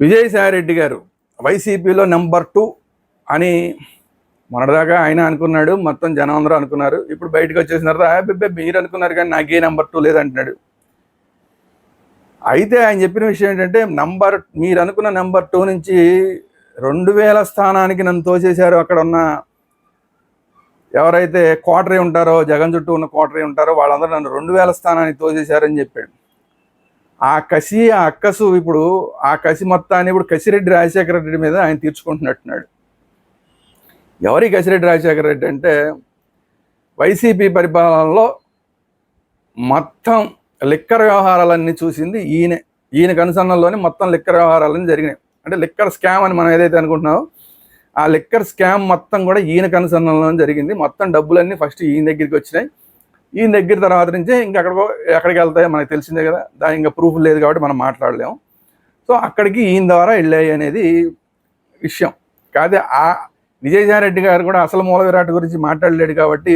విజయసాయిరెడ్డి గారు వైసీపీలో number two అని మొన్నటిదాకా ఆయన అనుకున్నాడు మొత్తం జనం అందరూ అనుకున్నారు. ఇప్పుడు బయటకు వచ్చేసిన తర్వాత బిబ్బే మీరు అనుకున్నారు కానీ నాకే నెంబర్ టూ లేదంటున్నాడు. అయితే ఆయన చెప్పిన విషయం ఏంటంటే నంబర్ మీరు అనుకున్న నెంబర్ టూ నుంచి రెండు వేల స్థానానికి నన్ను తోచేశారు అక్కడ ఉన్న ఎవరైతే క్వార్టరీ ఉంటారో జగన్ చుట్టూ ఉన్న క్వార్టరీ ఉంటారో వాళ్ళందరూ నన్ను రెండు వేల స్థానానికి తోసేశారని చెప్పాడు. ఆ కసి ఆ అక్కసు ఇప్పుడు ఆ కసి మొత్తాన్ని ఇప్పుడు కసిరెడ్డి రాజశేఖర రెడ్డి మీద ఆయన తీర్చుకుంటున్నట్టున్నాడు. ఎవరి కసిరెడ్డి రాజశేఖర రెడ్డి అంటే వైసీపీ పరిపాలనలో మొత్తం లిక్కర్ వ్యవహారాలన్నీ చూసింది ఈయనే. ఈయన కనుసన్నల్లోనే మొత్తం లిక్కర్ వ్యవహారాలన్నీ జరిగినాయి. అంటే లిక్కర్ స్కామ్ అని మనం ఏదైతే అనుకుంటున్నామో ఆ లిక్కర్ స్కామ్ మొత్తం కూడా ఈయన కనుసన్నల్లోనే జరిగింది. మొత్తం డబ్బులన్నీ ఫస్ట్ ఈయన దగ్గరికి వచ్చినాయి. ఈయన దగ్గర తర్వాత నుంచే ఇంకా అక్కడ ఎక్కడికి వెళ్తాయో మనకు తెలిసిందే కదా. దాని ఇంకా ప్రూఫ్ లేదు కాబట్టి మనం మాట్లాడలేము. సో అక్కడికి ఈయన ద్వారా వెళ్ళాయి అనేది విషయం. కాదే ఆ విజయసాయిరెడ్డి గారు కూడా అసలు మూల విరాట్ గురించి మాట్లాడలేడు కాబట్టి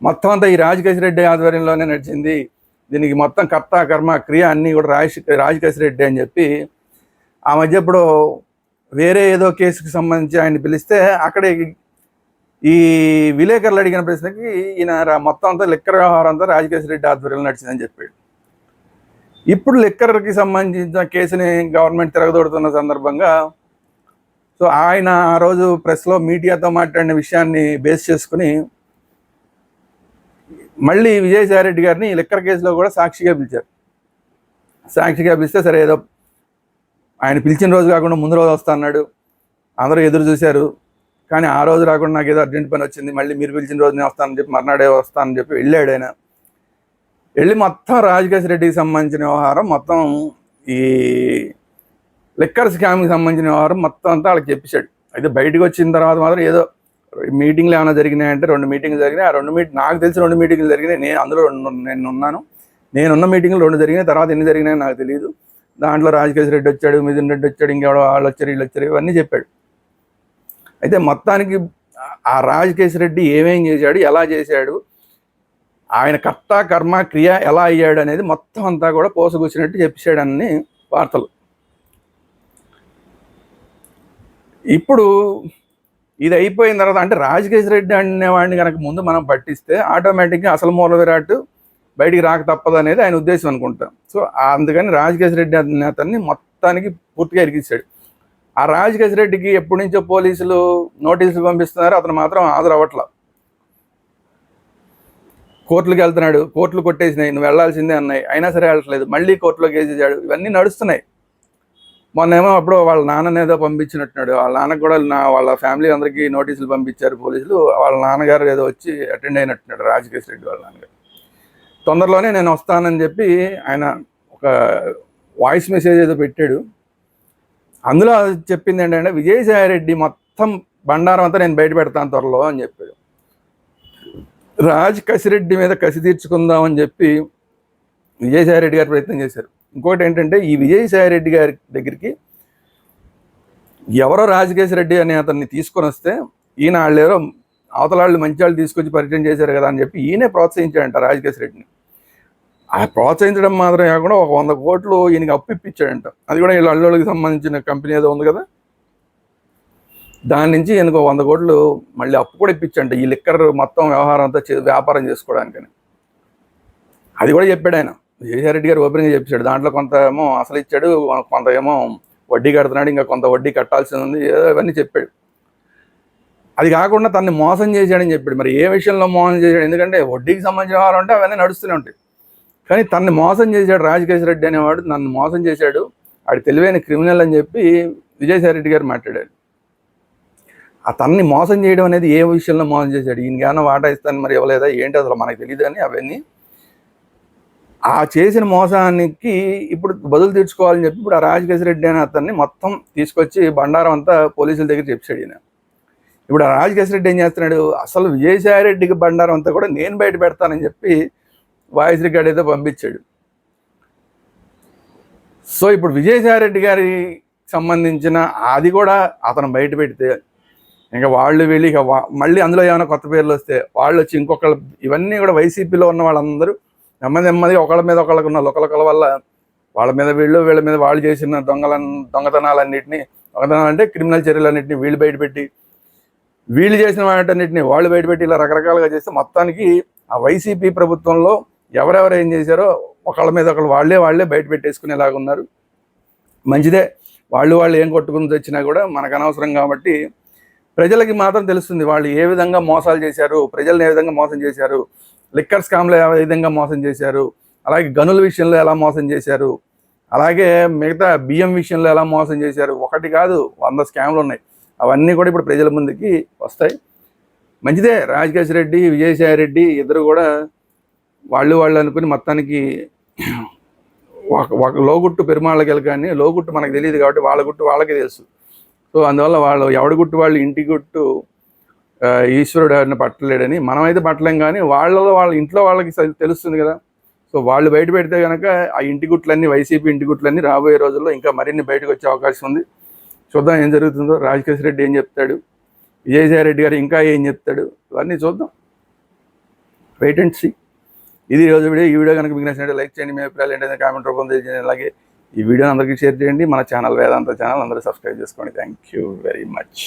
మొత్తం అంతా ఈ రాజకేశిరెడ్డి ఆధ్వర్యంలోనే నడిచింది. దీనికి మొత్తం కర్త కర్మ క్రియ అన్నీ కూడా రాజ రాజకేశిరెడ్డి అని చెప్పి ఆ మధ్య ఇప్పుడు వేరే ఏదో కేసుకి సంబంధించి ఆయన పిలిస్తే అక్కడే ఈ విలేకరులు అడిగిన ప్రశ్నకి ఈయన మొత్తం అంతా లిక్కర్ వ్యవహారం అంతా రాజకేశిరెడ్డి ఆధ్వర్యంలో నడిచిందని చెప్పాడు. ఇప్పుడు లిక్కర్కి సంబంధించిన కేసుని గవర్నమెంట్ తిరగదోడుతున్న సందర్భంగా సో ఆయన ఆ రోజు ప్రెస్లో మీడియాతో మాట్లాడిన విషయాన్ని బేస్ చేసుకుని మళ్ళీ విజయసాయిరెడ్డి గారిని ఈ లిక్కర్ కేసులో కూడా సాక్షిగా పిలిచారు. సాక్షిగా పిలిస్తే సరే ఏదో ఆయన పిలిచిన రోజు కాకుండా ముందు రోజు వస్తా అన్నాడు. అందరూ ఎదురు చూశారు. కానీ ఆ రోజు రాకుండా నాకు ఏదో అర్జెంట్ పని వచ్చింది మళ్ళీ మీరు పిలిచిన రోజు నేను వస్తానని చెప్పి మర్నాడే వస్తానని చెప్పి వెళ్ళాడు ఆయన. వెళ్ళి మొత్తం రాజకేశ్ రెడ్డికి సంబంధించిన వ్యవహారం మొత్తం ఈ లిక్కర్ స్కామ్కి సంబంధించిన వ్యవహారం మొత్తం అంతా వాళ్ళకి చెప్పేశాడు. అయితే బయటకు వచ్చిన తర్వాత మాత్రం ఏదో మీటింగ్లు ఏమైనా జరిగినాయంటే రెండు మీటింగ్లు జరిగినాయి. ఆ రెండు మీట్ నాకు తెలిసి రెండు మీటింగ్లు జరిగినాయి. నేను అందులో రెండు నేను ఉన్నాను. నేనున్న మీటింగ్లు రెండు జరిగినాయి. తర్వాత ఎన్ని జరిగినాయో నాకు తెలియదు దాంట్లో రాజకేశ్ రెడ్డి వచ్చాడు మిథున్ రెడ్డి వచ్చాడు ఇంకెవడో వాళ్ళు వచ్చారు వీళ్ళు వచ్చారు ఇవన్నీ చెప్పాడు. అయితే మొత్తానికి ఆ రాజకేశ్ రెడ్డి ఏమేం చేశాడు ఎలా చేశాడు ఆయన కర్త కర్మ క్రియ ఎలా అయ్యాడు అనేది మొత్తం అంతా కూడా పోసగుచ్చినట్టు చెప్పేశాడని వార్తలు. ఇప్పుడు ఇది అయిపోయిన తర్వాత అంటే రాజకేశ్ రెడ్డి అనేవాడిని కనుక ముందు మనం పట్టిస్తే ఆటోమేటిక్గా అసలు మూల విరాట్ బయటికి రాక తప్పదు అనేది ఆయన ఉద్దేశం అనుకుంటాం. సో అందుకని రాజకేశ్ రెడ్డి అతన్ని మొత్తానికి పూర్తిగా ఇరికిచ్చాడు ఆ రాజకేశ్ రెడ్డికి ఎప్పటి నుంచో పోలీసులు నోటీసులు పంపిస్తున్నారు అతను మాత్రం హాజరవ్వట్ల. కోర్టులకు వెళ్తున్నాడు కోర్టులు కొట్టేసినాయి నువ్వు వెళ్ళాల్సిందే అన్నాయి. అయినా సరే వెళ్ళట్లేదు. మళ్ళీ కోర్టులో కేసేసాడు ఇవన్నీ నడుస్తున్నాయి. మొన్నేమో అప్పుడు వాళ్ళ నాన్ననేదో పంపించినట్టున్నాడు. వాళ్ళ నాన్నకు కూడా నా వాళ్ళ ఫ్యామిలీ అందరికీ నోటీసులు పంపించారు పోలీసులు. వాళ్ళ నాన్నగారు ఏదో వచ్చి అటెండ్ అయినట్టున్నాడు రాజకేశ్ రెడ్డి వాళ్ళ నాన్నగారు. తొందరలోనే నేను వస్తానని చెప్పి ఆయన ఒక వాయిస్ మెసేజ్ ఏదో పెట్టాడు. అందులో చెప్పింది ఏంటంటే విజయసాయి రెడ్డి మొత్తం బండారం అంతా నేను బయట పెడతాను త్వరలో అని చెప్పాడు. రాజ్ కసిరెడ్డి మీద కసి తీర్చుకుందాం అని చెప్పి విజయసాయి రెడ్డి గారు ప్రయత్నం చేశారు. ఇంకోటి ఏంటంటే ఈ విజయసాయి రెడ్డి గారి దగ్గరికి ఎవరో రాజకేశ్ రెడ్డి అనే అతన్ని తీసుకొని వస్తే ఈయన వాళ్ళు ఎవరో అవతలాళ్ళు మంచి వాళ్ళు తీసుకొచ్చి పరిచయం చేశారు కదా అని చెప్పి ఈయనే ప్రోత్సహించాడంట రాజకేశ్ రెడ్డిని ఆ ప్రోత్సహించడం మాత్రమే కాకుండా ఒక వంద కోట్లు ఈయనకి అప్పు ఇప్పించాడంట. అది కూడా వీళ్ళ అల్లుళ్ళకి సంబంధించిన కంపెనీ ఏదో ఉంది కదా? దాని నుంచి ఈయనకు వంద కోట్లు మళ్ళీ అప్పు కూడా ఇప్పించంట ఈ లిక్కర్ మొత్తం వ్యవహారం అంతా చే- వ్యాపారం చేసుకోవడానికని. అది కూడా చెప్పాడు ఆయన. విజయసాయిరెడ్డి గారు ఓపెన్గా చెప్పాడు. దాంట్లో కొంత ఏమో అసలు ఇచ్చాడు కొంత ఏమో వడ్డీ కడుతున్నాడు ఇంకా కొంత వడ్డీ కట్టాల్సి ఉంది ఏదో ఇవన్నీ చెప్పాడు. అది కాకుండా తనని మోసం చేశాడని చెప్పాడు. మరి ఏ విషయంలో మోసం చేశాడు? ఎందుకంటే వడ్డీకి సంబంధించిన వ్యవహారం అంటే అవన్నీ నడుస్తూనే ఉంటాయి. కానీ తనని మోసం చేశాడు రాజకేశ్వర రెడ్డి అనేవాడు నన్ను మోసం చేశాడు. ఆడు తెలివైన క్రిమినల్ అని చెప్పి విజయసాయి రెడ్డి గారు మాట్లాడారు. ఆ తనని మోసం చేయడం అనేది ఏ విషయంలో మోసం చేశాడు? ఈయనకి ఏమైనా వాటా ఇస్తాను మరి ఇవ్వలేదా? ఏంటి అసలు మనకు తెలియదు అని అవన్నీ. ఆ చేసిన మోసానికి ఇప్పుడు బదులు తీర్చుకోవాలని చెప్పి ఇప్పుడు ఆ రాజకేశ్వర రెడ్డి అనే అతన్ని మొత్తం తీసుకొచ్చి బండారం అంతా పోలీసుల దగ్గర చెప్పాడు ఈయన. ఇప్పుడు ఆ రాజకేశ్వర రెడ్డి ఏం చేస్తున్నాడు? అసలు విజయసాయి రెడ్డికి బండారం అంతా కూడా నేను బయట పెడతానని చెప్పి వాయిస్ రికార్డ్ అయితే పంపించాడు. సో ఇప్పుడు విజయసాయి రెడ్డి గారికి సంబంధించిన అది కూడా అతను బయట పెడితే ఇంకా వాళ్ళు వెళ్ళి ఇక మళ్ళీ అందులో ఏమైనా కొత్త పేర్లు వస్తే వాళ్ళు వచ్చి ఇంకొకళ్ళు ఇవన్నీ కూడా వైసీపీలో ఉన్న వాళ్ళందరూ నెమ్మది నెమ్మదిగా ఒకళ్ళ మీద ఒకళ్ళకు ఉన్న ఒకళ్ళ వల్ల వాళ్ళ మీద వీళ్ళు వీళ్ళ మీద వాళ్ళు చేసిన దొంగల దొంగతనాలన్నింటినీ దొంగతనాలు అంటే క్రిమినల్ చర్యలన్నింటినీ వీళ్ళు బయటపెట్టి వీళ్ళు చేసిన వాటన్నింటినీ వాళ్ళు బయటపెట్టి ఇలా రకరకాలుగా చేస్తే మొత్తానికి ఆ వైసీపీ ప్రభుత్వంలో ఎవరెవరు ఏం చేశారో ఒకళ్ళ మీద ఒకళ్ళు వాళ్ళే వాళ్ళే బయట పెట్టేసుకునేలాగా ఉన్నారు. మంచిదే. వాళ్ళు వాళ్ళు ఏం కొట్టుకుని తెచ్చినా కూడా మనకు అనవసరం కాబట్టి ప్రజలకి మాత్రం తెలుస్తుంది వాళ్ళు ఏ విధంగా మోసాలు చేశారు ప్రజల్ని ఏ విధంగా మోసం చేశారు లిక్కర్ స్కామ్లో ఏ విధంగా మోసం చేశారు అలాగే గనుల విషయంలో ఎలా మోసం చేశారు అలాగే మిగతా బియ్యం విషయంలో ఎలా మోసం చేశారు ఒకటి కాదు వంద స్కామ్లు ఉన్నాయి. అవన్నీ కూడా ఇప్పుడు ప్రజల ముందుకి వస్తాయి. మంచిదే. రాజకేశ్వర రెడ్డి విజయసాయి రెడ్డి ఇద్దరు కూడా వాళ్ళు వాళ్ళు అనుకుని మొత్తానికి ఒక ఒక లోగుట్టు పెరుమాళ్ళకి కానీ లోగుట్టు మనకు తెలియదు కాబట్టి వాళ్ళ గుట్టు వాళ్ళకి తెలుసు. సో అందువల్ల వాళ్ళు ఎవడి గుట్టు వాళ్ళు ఇంటి గుట్టు ఈశ్వరుడు ఎవరిని పట్టలేడని మనమైతే పట్టలేం కానీ వాళ్ళలో వాళ్ళ ఇంట్లో వాళ్ళకి తెలుస్తుంది కదా. సో వాళ్ళు బయట పెడితే కనుక ఆ ఇంటి గుట్లన్నీ వైసీపీ ఇంటి గుట్లన్నీ రాబోయే రోజుల్లో ఇంకా మరిన్ని బయటకు వచ్చే అవకాశం ఉంది. చూద్దాం ఏం జరుగుతుందో. రాజకేశ్వర రెడ్డి ఏం చెప్తాడు? విజయసాయి రెడ్డి గారు ఇంకా ఏం చెప్తాడు? ఇవన్నీ చూద్దాం. వెయిట్ అండ్ సీ ఇది రోజు వీడియో. ఈ వీడియో కనుక మీకు నచ్చినట్టు లైక్ చేయండి. మీ అభిప్రాయాలు ఏంటంటే కామెంట్ రూపంలో తెలియజేయండి. అలాగే ఈ వీడియోని అందరికీ షేర్ చేయండి. మన ఛానల్ వేదాంత ఛానల్ అందరూ సబ్స్క్రైబ్ చేసుకోండి. Thank you very much.